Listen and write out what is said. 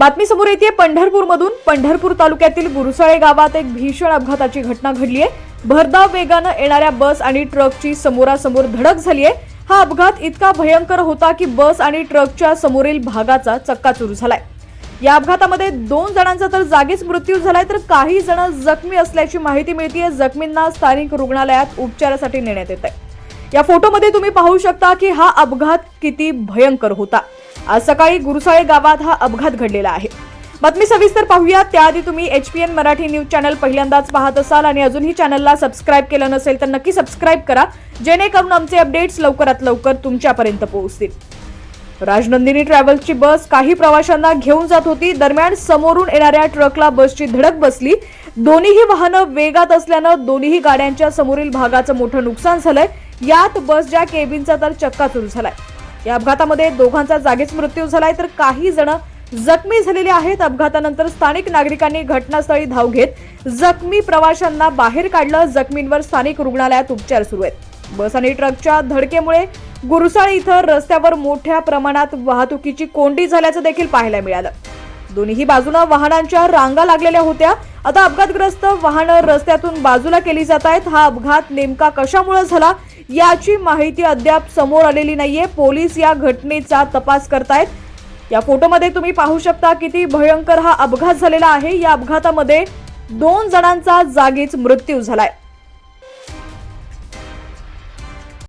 बातमी समोर येते पंढरपूरमधून पंढरपूर तालुक्यातील गुरुसाळे गावात एक भीषण अपघाताची घटना घडली आहे भरधाव वेगानं येणाऱ्या बस आणि ट्रकची समोरासमोर धडक झाली आहे हा अपघात इतका भयंकर होता की बस आणि ट्रकच्या समोरील भागाचा चक्काचूर झालाय. या अपघातामध्ये दोन जणांचा तर जागीच मृत्यू झालाय तर काही जण जखमी असल्याची माहिती मिळतीये. जखमींना स्थानिक रुग्णालयात उपचारासाठी नेण्यात येत आहे या फोटोमध्ये तुम्ही पाहू शकता की हा अपघात किती भयंकर होता. आज सकाळी गुरुसाळे गावात हा अपघात घडलेला आहे. बातमी सविस्तर पाहूया त्याआधी तुम्ही H P N Marathi news channel पहिल्यांदाच पाहत असाल आणि अजूनही चॅनलला सबस्क्राईब केलं नसेल तर नक्की सबस्क्राईब करा. जेणेकरून आमचे अपडेट्स लवकरात लवकर तुमच्यापर्यंत पोहोचतील. राजनंदिनी ट्रॅव्हल्सची बस काही प्रवाशांना घेऊन जात होती. दरम्यान समोरून येणाऱ्या ट्रकला बसची धडक बसली. दोन्हीही वाहनं वेगात असल्यानं दोन्हीही गाड्यांच्या समोरील भागाचं मोठं नुकसान झालंय. यात बसच्या केबिनचा तर चक्काचूर झालाय. या अपघातामध्ये दोघांचा जागीच मृत्यू झालाय तर काही जण जखमी झालेले आहेत. अपघातानंतर स्थानिक नागरिकांनी घटनास्थळी धाव घेत जखमी प्रवाशांना बाहेर काढलं. जखमींवर स्थानिक रुग्णालयात उपचार सुरू आहेत. बस आणि ट्रकच्या धडकेमुळे गुरुसाळे इथं रस्त्यावर मोठ्या प्रमाणात वाहतुकीची कोंडी झाल्याचं देखील पाहायला मिळालं. दोन्ही बाजूला वाहनांच्या रांगा लागलेल्या होत्या. आता अपघातग्रस्त वाहनं रस्त्यातून बाजूला केली जात आहेत. हा अपघात नेमका कशामुळे झाला? याची माहिती अद्याप समोर आलेली नाहीये. पोलीस या घटनेचा तपास करतायत. या फोटोमध्ये तुम्ही पाहू शकता किती भयंकर हा अपघात झालेला आहे. या अपघातामध्ये दोन जणांचा जागीच मृत्यू झालाय.